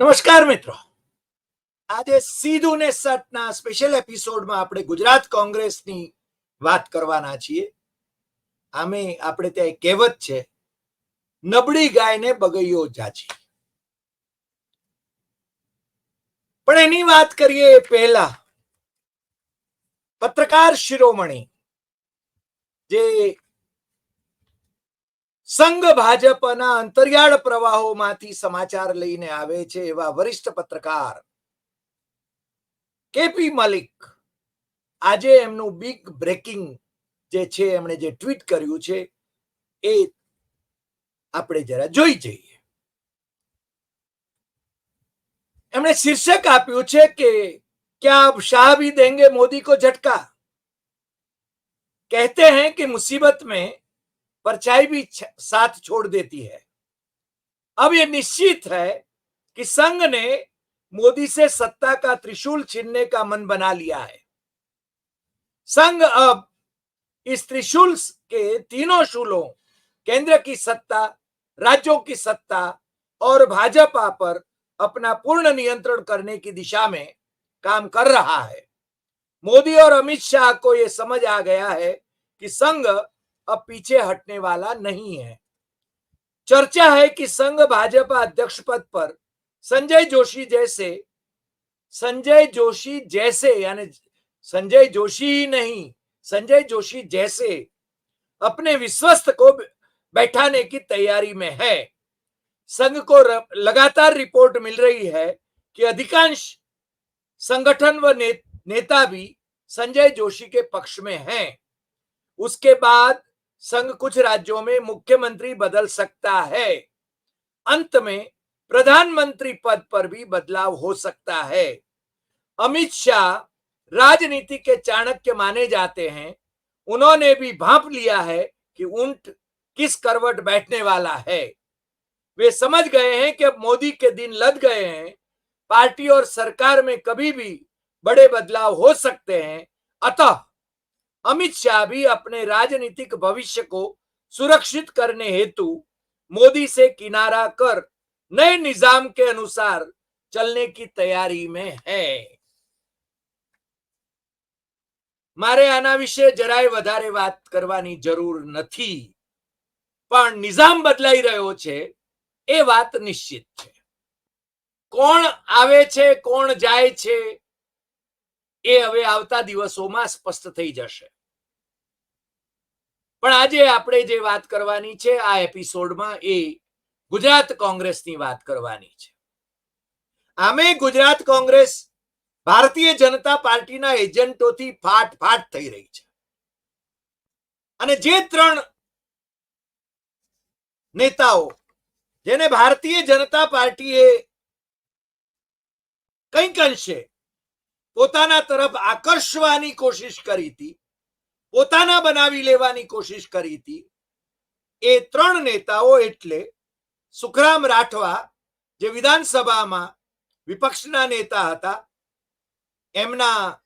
નમસ્કાર મિત્રો. આજે સીધું ને સટના સ્પેશિયલ એપિસોડમાં આપણે ગુજરાત કોંગ્રેસની વાત કરવાના છીએ. આમે આપણે ત્યાં કહેવત છે, નબળી ગાયને બગૈયો જાજી. પણ એની વાત કરીએ એ પહેલા. પત્રકાર શિરોમણી, જે સંઘ ભાજપના અંતરિયાળ પ્રવાહોમાંથી સમાચાર લઈને આવે છે એવા વરિષ્ઠ પત્રકાર. કેપી મલિક આજે એમનું બિગ બ્રેકિંગ જે છે એમણે જે ટ્વીટ કર્યું છે એ આપણે જરા જોઈ જઈએ. એમણે શીર્ષક આપ્યું છે કે ક્યા અબ શાહ ભી દેંગે મોદી કો ઝટકા? કહેતે હૈ કે મુસીબત મેં परछाई भी साथ छोड़ देती है। अब ये निश्चित है कि संघ ने मोदी से सत्ता का त्रिशूल छीनने का मन बना लिया है। संघ अब इस त्रिशूल के तीनों शूलों, केंद्र की सत्ता, राज्यों की सत्ता और भाजपा पर अपना पूर्ण नियंत्रण करने की दिशा में काम कर रहा है। मोदी और अमित शाह को यह समझ आ गया है कि संघ अब पीछे हटने वाला नहीं है। चर्चा है कि संघ भाजपा अध्यक्ष पद पर संजय जोशी जैसे संजय जोशी जैसे यानी संजय जोशी ही नहीं संजय जोशी जैसे अपने विश्वस्त को बैठाने की तैयारी में है। संघ को लगातार रिपोर्ट मिल रही है कि अधिकांश संगठन व ने, नेता भी संजय जोशी के पक्ष में हैं। उसके बाद संघ कुछ राज्यों में मुख्यमंत्री बदल सकता है। अंत में प्रधानमंत्री पद पर भी बदलाव हो सकता है। अमित शाह राजनीति के चाणक्य माने जाते हैं। उन्होंने भी भाप लिया है कि ऊँट किस करवट बैठने वाला है। वे समझ गए हैं कि अब मोदी के दिन लद गए हैं। पार्टी और सरकार में कभी भी बड़े बदलाव हो सकते हैं। अतः अमित शाह भी अपने राजनीतिक भविष्य को सुरक्षित करने हेतु मोदी से किनारा कर नए निजाम के अनुसार चलने की तैयारी में है મારે આના વિશે જરાય વધારે વાત કરવાની જરૂર નથી પણ નિઝામ બદલાઈ રહ્યો છે એ વાત નિશ્ચિત છે કોણ આવે છે કોણ જાય છે એ હવે આવતા દિવસોમાં સ્પષ્ટ થઈ જશે. પણ આજે આપણે જે વાત કરવાની છે, આ એપિસોડમાં એ ગુજરાત કોંગ્રેસની વાત કરવાની છે. આમે ગુજરાત કોંગ્રેસ ભારતીય જનતા પાર્ટીના એજન્ટોથી ફાટ ફાટ થઈ રહી છે. અને જે ત્રણ નેતાઓ જેને ભારતીય જનતા પાર્ટીએ કંઈક અંશે પોતાના તરફ આકર્ષવાની કોશિશ કરી હતી, પોતાના બનાવી લેવાની કોશિશ કરી હતી. એ ત્રણ નેતાઓ એટલે સુખરામ રાઠવા, જે વિધાનસભામાં વિપક્ષના નેતા હતા, એમના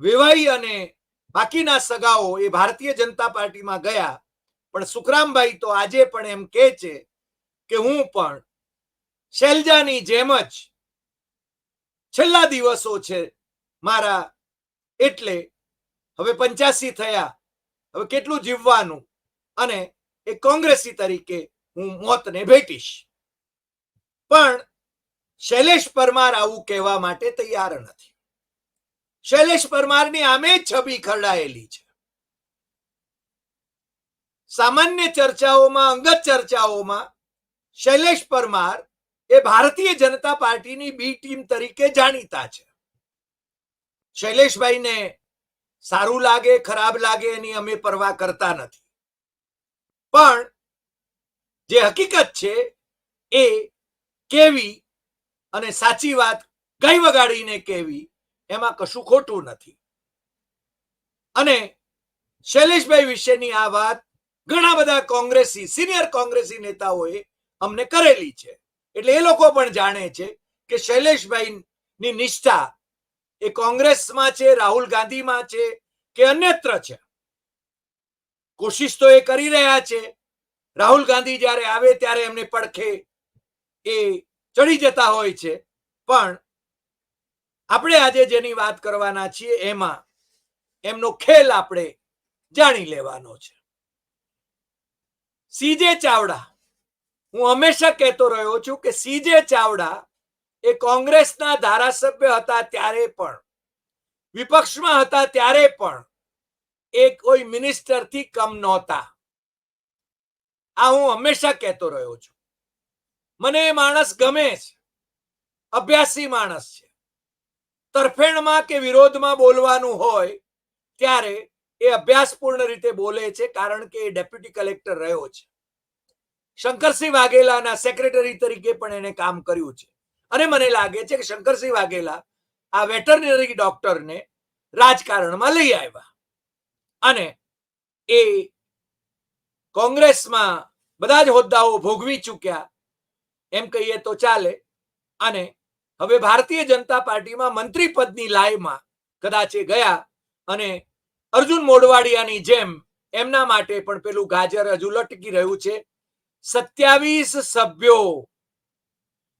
વેવાઈ અને બાકીના સગાઓ એ ભારતીય જનતા પાર્ટીમાં ગયા. પણ સુખરામભાઈ તો આજે પણ એમ કે છે કે હું પણ શૈલજાની જેમ જ છેલ્લા દિવસો છે મારા એટલે હવે પંચ્યાસી થયા. હવે કેટલું જીવવાનું? અને એ કોંગ્રેસી તરીકે હું મોતને ભેટીશ. પણ શૈલેષ પરમાર આવું કહેવા માટે તૈયાર નથી. શૈલેષ પરમારની આમે છબી ખરડાયેલી છે. સામાન્ય ચર્ચાઓમાં, અંગત ચર્ચાઓમાં શૈલેષ પરમાર એ ભારતીય જનતા પાર્ટીની બી ટીમ તરીકે જાણીતા છે. શૈલેષભાઈને સારું લાગે, ખરાબ લાગે એની અમે પરવા કરતા નથી. પણ જે હકીકત છે એ કેવી અને સાચી વાત કઈ વગાડીને કેવી, એમાં કશું ખોટું નથી. અને શૈલેષભાઈ વિશેની આ વાત ઘણા બધા કોંગ્રેસી, સિનિયર કોંગ્રેસી નેતાઓએ અમને કરેલી છે. એટલે એ લોકો પણ જાણે છે કે શૈલેષભાઈ ની નિષ્ઠા એ કોંગ્રેસમાં છે, રાહુલ ગાંધીમાં છે કે અન્યત્ર છે? કોશિશ તો એ કરી રહ્યા છે. રાહુલ ગાંધી જ્યારે આવે ત્યારે એમને પડખે એ ચડી જતા હોય છે. પણ આપણે આજે જેની વાત કરવાના છીએ એમાં એમનો ખેલ આપણે જાણી લેવાનો છે. સીજે ચાવડા, હું હંમેશા કહેતો રહ્યો છું કે સીજે ચાવડા એ કોંગ્રેસના ધારાસભ્ય હતા ત્યારે પણ. વિપક્ષમાં હતા ત્યારે પણ. એ કોઈ મિનિસ્ટરથી કમ નહોતા. આ હું હંમેશા કહેતો રહ્યો છું. મને એ માણસ ગમે છે. અભ્યાસી માણસ છે. તરફેણમાં કે વિરોધમાં બોલવાનું હોય, ત્યારે એ અભ્યાસપૂર્ણ રીતે બોલે છે કારણ કે એ ડેપ્યુટી કલેક્ટર રહ્યો છે. શંકરસિંહ વાઘેલાના સેક્રેટરી તરીકે પણ એને કામ કર્યું છે. અને મને લાગે છે કે શંકરસિંહ વાઘેલા આ વેટરનરી ડોક્ટરને રાજકારણમાં લઈ આવ્યા. અને એ કોંગ્રેસમાં બધા જ હોદ્દાઓ ભોગવી ચૂક્યા. એમ કહીએ તો ચાલે. અને હવે ભારતીય જનતા પાર્ટીમાં મંત્રી પદની લાયમાં કદાચ એ ગયા અને અર્જુન મોડવાડિયાની જેમ એમના માટે પણ પેલું ગાજર હજુ લટકી રહ્યું છે. સત્યાવીસ સભ્યો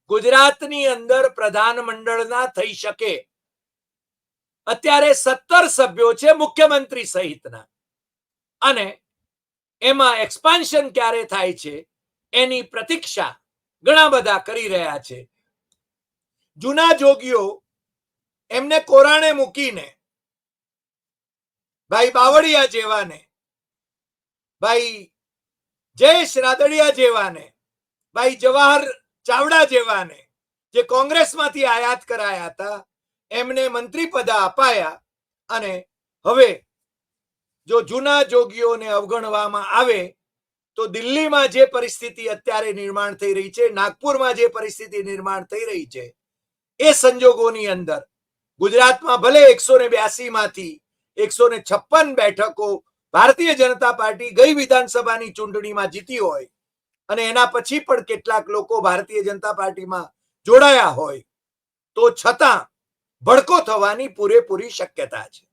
ગુજરાતની અંદર પ્રધાનમંડળના થઈ શકે. અત્યારે સત્તર સભ્યો છે મુખ્યમંત્રી સહિતના. અને એમાં એક્સપાન્શન ક્યારે થાય છે એની પ્રતીક્ષા ઘણા બધા કરી રહ્યા છે. જૂના જોગીઓ એમને કોરાણે મૂકીને, ભાઈ બાવળિયા જેવાને, ભાઈ જયેશ રાદડિયા જેવાને, ભાઈ જવાહર ચાવડા જેવાને જે કોંગ્રેસમાંથી આયાત કરાયા હતા, એમને મંત્રી પદ અપાયા અને હવે જો જૂના જોગીઓને અવગણવામાં આવે, તો દિલ્હીમાં જે પરિસ્થિતિ અત્યારે નિર્માણ થઈ રહી છે, નાગપુરમાં જે પરિસ્થિતિ નિર્માણ થઈ રહી છે, એ સંજોગોની અંદર ગુજરાતમાં ભલે એકસો ને બ્યાસી માંથી એકસો ને છપ્પન બેઠકો ભારતીય જનતા પાર્ટી ગઈ વિધાનસભાની ચૂંટણીમાં જીતી હોય અને એના પછી પણ કેટલાક લોકો ભારતીય જનતા પાર્ટીમાં જોડાયા હોય, તો છતાં ભડકો થવાની પૂરેપૂરી શક્યતા છે.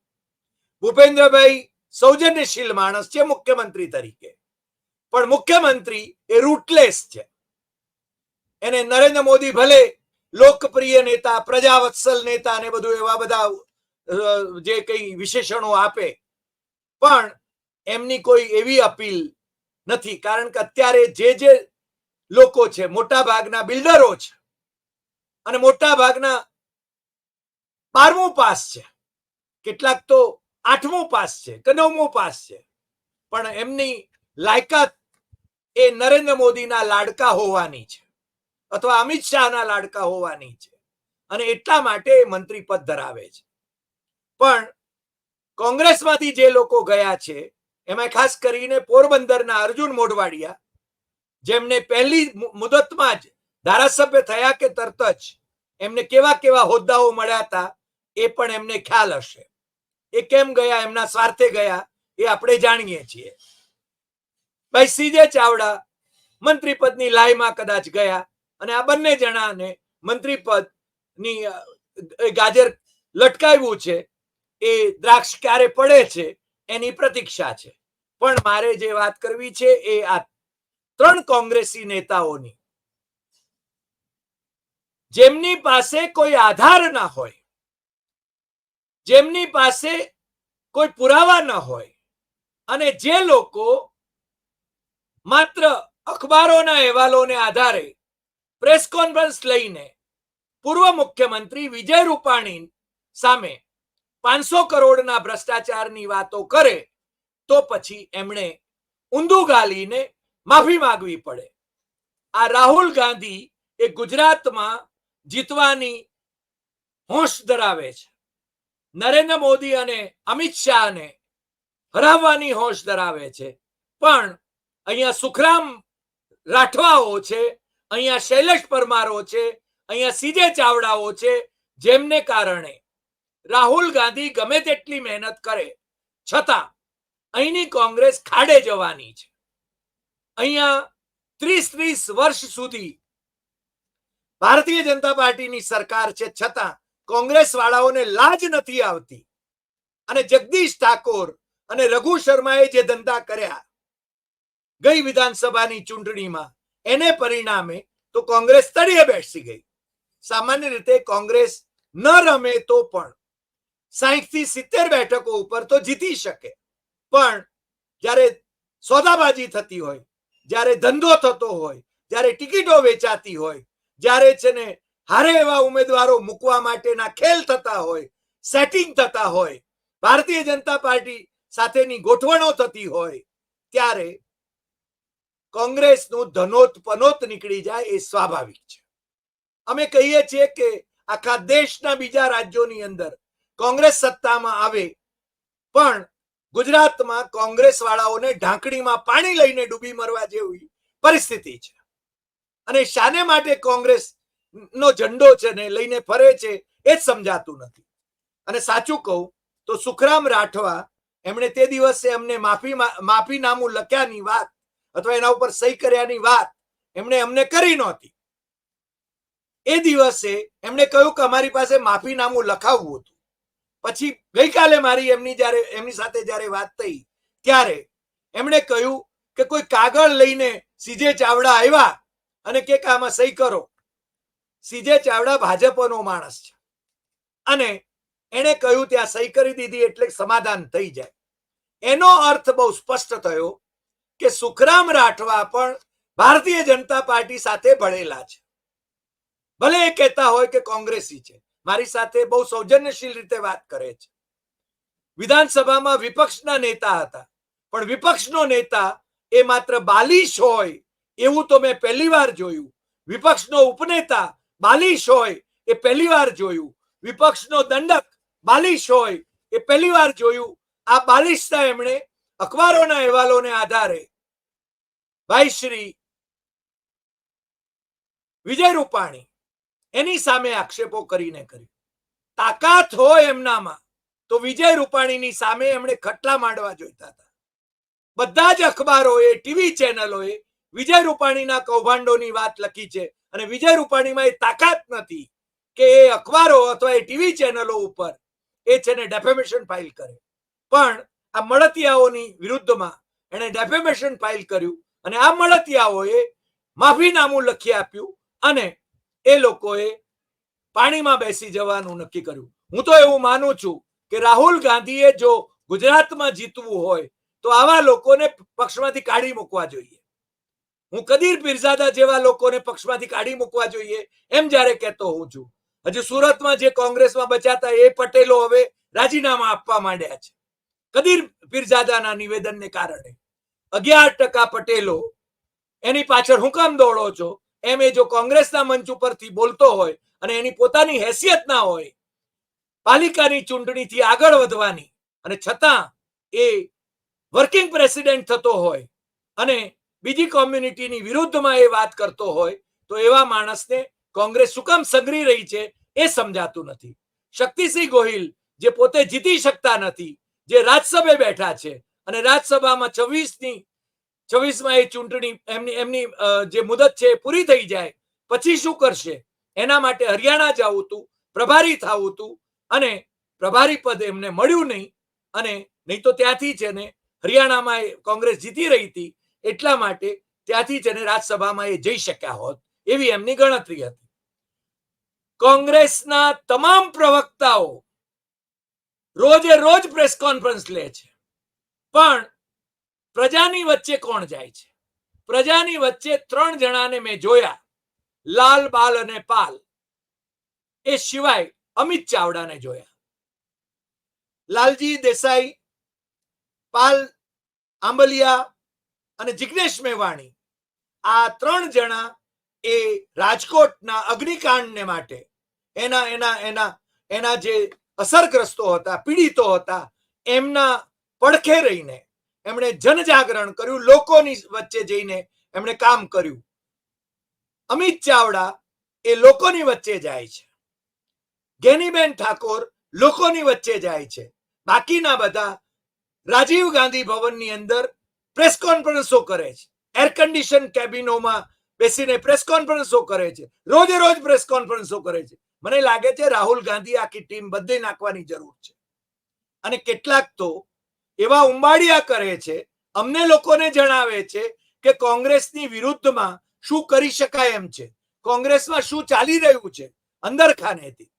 ભૂપેન્દ્રભાઈ સૌજન્યશીલ માણસ છે મુખ્યમંત્રી તરીકે. પણ મુખ્યમંત્રી એ રૂટલેસ છે. એને નરેન્દ્ર મોદી ભલે લોકપ્રિય નેતા, પ્રજાવત્સલ નેતા ને બધું એવા બધા જે કઈ વિશેષણો આપે, પણ એમની કોઈ એવી અપીલ નથી, કારણ કે અત્યારે જે જે લોકો છે મોટા ભાગના બિલ્ડરો છે અને મોટા ભાગના બારમું પાસ છે. કેટલાક તો આઠમું પાસ છે કે નવમું પાસ છે. પણ એમની લાયકાત એ નરેન્દ્ર મોદીના લાડકા હોવાની છે અથવા અમિત શાહના લાડકા હોવાની છે અને એટલા માટે મંત્રી પદ ધરાવે છે. પણ કોંગ્રેસમાંથી જે લોકો ગયા છે એમાં ખાસ કરીને પોરબંદરના અર્જુન મોઢવાડિયા, જેમને પહેલી મુદતમાં જ ધારાસભ્ય થયા કે તરત જ એમને કેવા કેવા હોદ્દાઓ મળ્યા હતા, એ પણ એમને ખ્યાલ હશે. એ કેમ ગયા, એમના સ્વાર્થે ગયા, એ આપણે જાણીએ છીએ. ભાઈ સીજે ચાવડા મંત્રી પદની લાઈમાં કદાચ ગયા અને આ બંને જણાને મંત્રી પદની ગાજર લટકાવ્યું છે, એ દ્રાક્ષ ક્યારે પડે છે એની પ્રતીક્ષા છે. પણ મારે જે વાત કરવી છે એ આ ત્રણ કોંગ્રેસી નેતાઓની. જેમની પાસે કોઈ આધાર ના હોય, જેમની પાસે કોઈ પુરાવા ન હોય, અને જે લોકો માત્ર અખબારોના અહેવાલોને આધારે પ્રેસ કોન્ફરન્સ લઈને પૂર્વ મુખ્યમંત્રી વિજય રૂપાણી સામે પાંચસો કરોડના ભ્રષ્ટાચારની વાતો કરે, તો પછી એમણે ઊંધું ગાલીને માફી માંગવી પડે. આ રાહુલ ગાંધી એ ગુજરાતમાં જીતવાની હોશ ધરાવે છે. નરેન્દ્ર મોદી અને અમિત શાહને હરાવવાની હોશ ધરાવે છે. પણ અહીંયા સુખરામ રાઠવાઓ છે, અહીંયા શૈલેષ પરમારો છે, અહીંયા સીજે ચાવડાઓ છે, જેમને કારણે રાહુલ ગાંધી ગમે તેટલી મહેનત કરે, છતાં અહીંની કોંગ્રેસ ખાડે જવાની છે. અહીંયા ત્રીસ ત્રીસ વર્ષ સુધી ભારતીય જનતા પાર્ટીની સરકાર છે, છતાં કોંગ્રેસ વાળાઓને લાજ નથી આવતી. અને જગદીશ ઠાકોર અને રઘુ શર્માએ જે ધંધા કર્યા ગઈ વિધાનસભાની ચૂંટણીમાં, એને પરિણામે તો કોંગ્રેસ તળિયે બેસી ગઈ. સામાન્ય રીતે કોંગ્રેસ ન રમે તો પણ સાહીઠથી સિત્તેર બેઠકો ઉપર તો જીતી શકે. પણ જ્યારે સોદાબાજી થતી હોય, જ્યારે ધંધો થતો હોય, જ્યારે ટિકિટો વેચાતી હોય, જ્યારે છે ને હારે એવા ઉમેદવારો મૂકવા માટેના ખેલ થતા હોય, સેટિંગ થતા હોય, ભારતીય જનતા પાર્ટી સાથેની ગોઠવણો થતી હોય, ત્યારે કોંગ્રેસનું ધનોત પનોત નીકળી જાય એ સ્વાભાવિક છે. અમે કહીએ છીએ કે આખા દેશના બીજા રાજ્યોની અંદર કોંગ્રેસ સત્તામાં આવે. પણ ગુજરાતમાં કોંગ્રેસ વાળાઓને ઢાંકણીમાં પાણી લઈને ડૂબી મરવા જેવી પરિસ્થિતિ છે. અને શાને માટે કોંગ્રેસ નો ઝંડો છે ને લઈને ફરે છે એ જ સમજાતું નથી. અને સાચું કહું તો સુખરામ રાઠવા એમણે તે દિવસે અમને માફી માફીનામું લખ્યાની વાત અથવા એના ઉપર સહી કર્યાની વાત એમણે અમને કરી નહોતી. એ દિવસે એમણે કહ્યું કે અમારી પાસે માફીનામું લખાવવું હતું. પછી ગઈકાલે મારી એમની જ્યારે, એમની સાથે જ્યારે વાત થઈ, ત્યારે એમણે કહ્યું કે કોઈ કાગળ લઈને સીજે ચાવડા આવ્યા અને કે આમાં સહી કરો. સીજે ચાવડા ભાજપનો માણસ છે. અને એણે કહ્યું ત્યાં સહી કરી દીધી એટલે સમાધાન થઈ જાય. એનો અર્થ બહુ સ્પષ્ટ થયો કે સુખરામ રાઠવા પણ ભારતીય જનતા પાર્ટી સાથે ભળેલા છે. ભલે એ કહેતા હોય કે કોંગ્રેસી છે. મારી સાથે બહુ સૌજન્યશીલ રીતે વાત કરે છે. વિધાનસભામાં વિપક્ષના નેતા હતા. પણ વિપક્ષનો નેતા એ માત્ર બાલિશ હોય એવું તો મેં પહેલી વાર જોયું. વિપક્ષનો ઉપનેતા બાલિશ હોય એ પહેલી વાર જોયું. વિપક્ષનો દંડક બાલિશ હોય એ પહેલી વાર જોયું. આ બાલિશતા એમણે અખબારોના અહેવાલોને આધારે ભાઈ શ્રી વિજય રૂપાણી એની સામે આક્ષેપો કરીને કર્યું. તાકાત હોય એમનામાં તો વિજય રૂપાણીની સામે એમણે ખટલા માંડવા જોઈતા હતા. બધા જ અખબારોએ, ટીવી ચેનલોએ વિજય રૂપાણીના કૌભાંડોની વાત લખી છે અને વિજય રૂપાણીમાં એ તાકાત નથી કે એ અખબારો અથવા એ ટીવી ચેનલો ઉપર એ છે ને ડેફેમેશન ફાઇલ કરે. પણ આ મળતિયાઓની વિરુદ્ધમાં એણે ડેફેમેશન ફાઇલ કર્યું અને આ મળતિયાઓએ માફીનામું લખી આપ્યું અને એ લોકોએ પાણીમાં બેસી જવાનું નક્કી કર્યું. હું તો એવું માનું છું કે રાહુલ ગાંધીએ જો ગુજરાતમાં જીતવું હોય, તો આવા લોકોને પક્ષમાંથી કાઢી મૂકવા જોઈએ. હું કદીર પીરઝાદા જેવા લોકોને પક્ષમાંથી કાઢી મૂકવા જોઈએ એમ જ્યારે કહેતો હોઉં છું. હજુ સુરતમાં જે કોંગ્રેસમાં બચાતા એ પટેલો હવે રાજીનામા આપવા માંડ્યા છે. કદીર પીરઝાદાના નિવેદનને કારણે અગિયાર ટકા પટેલો એની પાછળ હું કામ દોડો છો એમ એ જો કોંગ્રેસના મંચ ઉપરથી બોલતો હોય અને એની પોતાની હેસિયત ના હોય, પાલિકાની ચૂંટણીથી આગળ વધવાની અને છતાં એ વર્કિંગ પ્રેસિડેન્ટ થતો હોય અને બીજી કોમ્યુનિટીની વિરુદ્ધમાં એ વાત કરતો હોય, તો એવા માણસને કોંગ્રેસ શું કામ સગરી રહી છે એ સમજાતું નથી. શક્તિસિંહ ગોહિલ જે પોતે જીતી શકતા નથી, જે રાજ્યસભે બેઠા છે અને રાજ્યસભામાં છવ્વીસની છવ્વીસમાં એ ચૂંટણી, એમની એમની જે મુદત છે એ પૂરી થઈ જાય, પછી શું કરશે? એના માટે હરિયાણા જવું હતું પ્રભારી થવું હતું અને પ્રભારી પદ એમને મળ્યું નહીં અને નહીં તો ત્યાંથી છે ને હરિયાણામાં કોંગ્રેસ જીતી રહી હતી, એટલા માટે ત્યાંથી છે ને રાજ્યસભામાં એ જઈ શક્યા હોત, એવી એમની ગણતરી હતી. કોંગ્રેસના તમામ પ્રવક્તાઓ રોજે રોજ પ્રેસ કોન્ફરન્સ લે છે. પણ પ્રજાની વચ્ચે કોણ જાય છે? પ્રજાની વચ્ચે ત્રણ જણાને મેં જોયા. લાલ, બાલ અને પાલ. એ સિવાય અમિત ચાવડાને જોયા. લાલજી, દેસાઈ, પાલ, આંબલિયા અને જિગ્નેશ મેવાણી. આ ત્રણ જણા એ રાજકોટના અગ્નિકાંડને માટે, એના એના એના એના જે અસરગ્રસ્તો હતા, પીડિતો હતા, એમના પડખે રહીને એમણે જનજાગરણ કર્યું, લોકોની વચ્ચે જઈને એમણે કામ કર્યું. અમિત ચાવડા એ લોકોની વચ્ચે જાય છે. ગેનીબેન ઠાકોર લોકોની વચ્ચે જાય છે. બાકીના બધા રાજીવ ગાંધી ભવનની અંદર પ્રેસ કોન્ફરન્સો કરે છે. એર કન્ડિશન કેબિનોમાં બેસીને પ્રેસ કોન્ફરન્સો કરે છે. રોજે રોજ પ્રેસ કોન્ફરન્સો કરે છે. મને લાગે છે રાહુલ ગાંધી આખી ટીમ બદલી નાખવાની જરૂર છે. અને કેટલાક તો એવા ઉંબાડિયા કરે છે, અમને લોકોને જણાવે છે કે કોંગ્રેસની વિરુદ્ધમાં શું કરી શકાય એમ છે. કોંગ્રેસમાં શું ચાલી રહ્યું છે, અંદર ખાનેથી.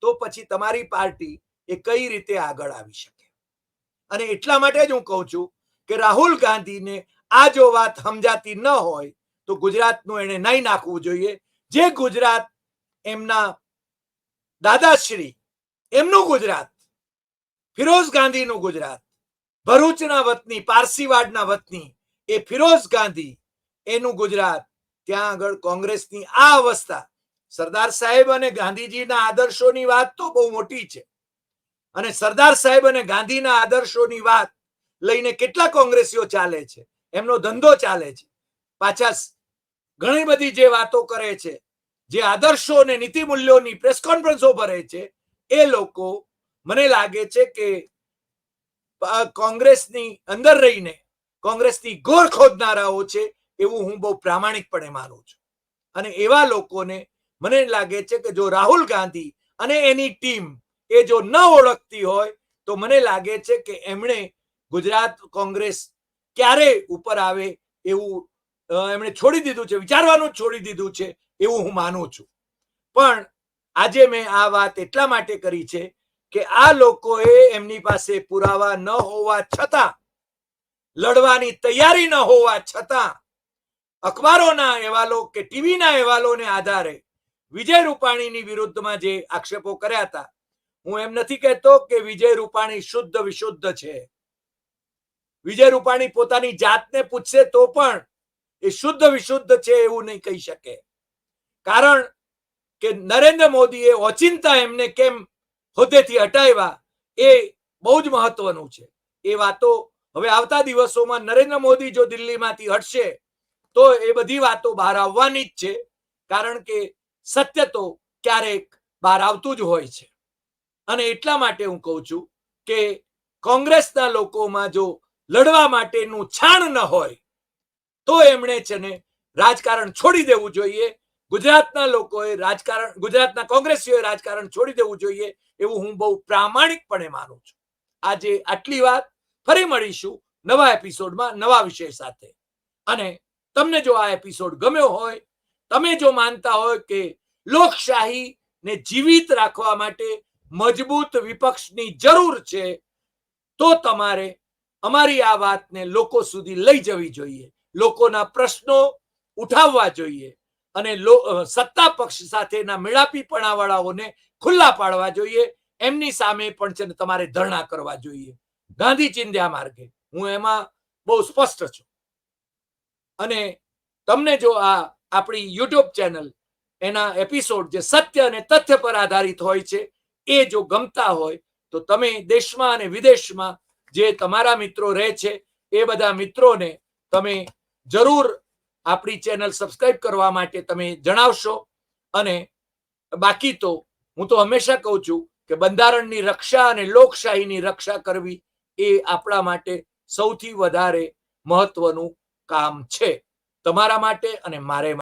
તો પછી તમારી પાર્ટી એ કઈ રીતે આગળ આવી શકે? અને એટલા માટે જ હું કહું છું કે રાહુલ ગાંધીને આ જો વાત સમજાતી ન હોય, તો ગુજરાતનું એને નહીં નાખવું જોઈએ. જે ગુજરાત એમના દાદાશ્રી, એમનું ગુજરાત, ફિરોઝ ગાંધીનું ગુજરાત ભરૂચના વતની, પારસીવાડના વતની, એ ફિરોઝ ગાંધી, એનું ગુજરાત. ત્યાં આગળ કોંગ્રેસની આ અવસ્થા. સરદાર સાહેબ અને ગાંધીજીના આદર્શોની વાત તો બહુ મોટી છે. અને સરદાર સાહેબ અને ગાંધીના આદર્શોની વાત લઈને કેટલા કોંગ્રેસીઓ ચાલે છે? એમનો ધંધો ચાલે છે. પાછા ઘણી બધી જે વાતો કરે છે, જે આદર્શો અને નીતિ મૂલ્યોની પ્રેસ કોન્ફરન્સો ભરે છે, એ લોકો, મને લાગે છે કે કોંગ્રેસની અંદર રહીને કોંગ્રેસની ગોર ખોદનારાઓ છે એવું હું બહુ પ્રામાણિકપણે માનું છું. અને એવા લોકોને મને લાગે છે કે જો રાહુલ ગાંધી અને એની ટીમ એ જો ન ઓળખતી હોય, તો મને લાગે છે કે એમણે ગુજરાત કોંગ્રેસ ક્યારે ઉપર આવે એવું એમણે છોડી દીધું છે, વિચારવાનું છોડી દીધું છે એવું હું માનું છું. પણ આજે મેં આ વાત એટલા માટે કરી છે કે આ લોકોએ એમની પાસે પુરાવા ન હોવા છતાં, લડવાની તૈયારી ન હોવા છતાં, અખબારોના અહેવાલો કે ટીવીના અહેવાલોને આધારે વિજય રૂપાણીની વિરુદ્ધમાં જે આક્ષેપો કર્યા હતા, હું એમ નથી કહેતો કે વિજય રૂપાણી શુદ્ધ વિશુદ્ધ છે. વિજય રૂપાણી પોતાની જાતને પૂછશે તો પણ એ શુદ્ધ વિશુદ્ધ છે એવું નહીં કહી શકે. કારણ કે નરેન્દ્ર મોદીએ ઓચિંતા એમને કેમ હોદ્દેથી હટાવ્યા, એ બહુ જ મહત્વનું છે. એ વાતો હવે આવતા દિવસોમાં નરેન્દ્ર મોદી જો દિલ્હીમાંથી હટશે, તો એ બધી વાતો બહાર આવવાની જ છે, કારણ કે સત્ય તો ક્યારેક બહાર આવતું જ હોય છે. અને એટલા માટે હું કહું છું કે કોંગ્રેસના લોકોમાં જો લડવા માટેનું છાણ ન હોય, તો એમણે છે ને રાજકારણ છોડી દેવું જોઈએ ગુજરાતના લોકોએ રાજકારણ, ગુજરાતના કોંગ્રેસીઓએ રાજકારણ છોડી દેવું જોઈએ એવું હું બહુ પ્રામાણિકપણે માનું છું. આજે આટલી વાત ફરી મળીશું નવા એપિસોડમાં નવા વિષય સાથે. અને તમને જો આ એપિસોડ ગમ્યો હોય, તમે જો માનતા હોય કે લોકશાહી ને જીવિત રાખવા માટે મજબૂત વિપક્ષની જરૂર છે, તો તમારે અમારી આ વાતને લોકો સુધી લઈ જવી જોઈએ. લોકોના પ્રશ્નો ઉઠાવવા જોઈએ. અને સત્તા પક્ષ સાથેના મેળાપીપણા વાળાઓને ખુલ્લા પાડવા જોઈએ. એમની સામે પણ છે ને તમારે ધરણા કરવા જોઈએ. ગાંધી ચિંધ્યા માર્ગે. હું એમાં બહુ સ્પષ્ટ છું. અને તમને જો આ આપણી યુટ્યુબ ચેનલ, એના એપિસોડ જે સત્ય અને તથ્ય પર આધારિત હોય છે, એ જો ગમતા હોય, તો તમે દેશમાં અને વિદેશમાં જે તમારા મિત્રો રહે છે, એ બધા મિત્રોને તમે જરૂર આપણી ચેનલ સબસ્ક્રાઇબ કરવા માટે તમે જણાવશો. અને બાકી તો હું તો હંમેશા કહું છું કે બંધારણની રક્ષા અને લોકશાહીની રક્ષા કરવી એ આપણા માટે સૌથી વધારે મહત્વનું કામ છે. તમારા માટે અને મારે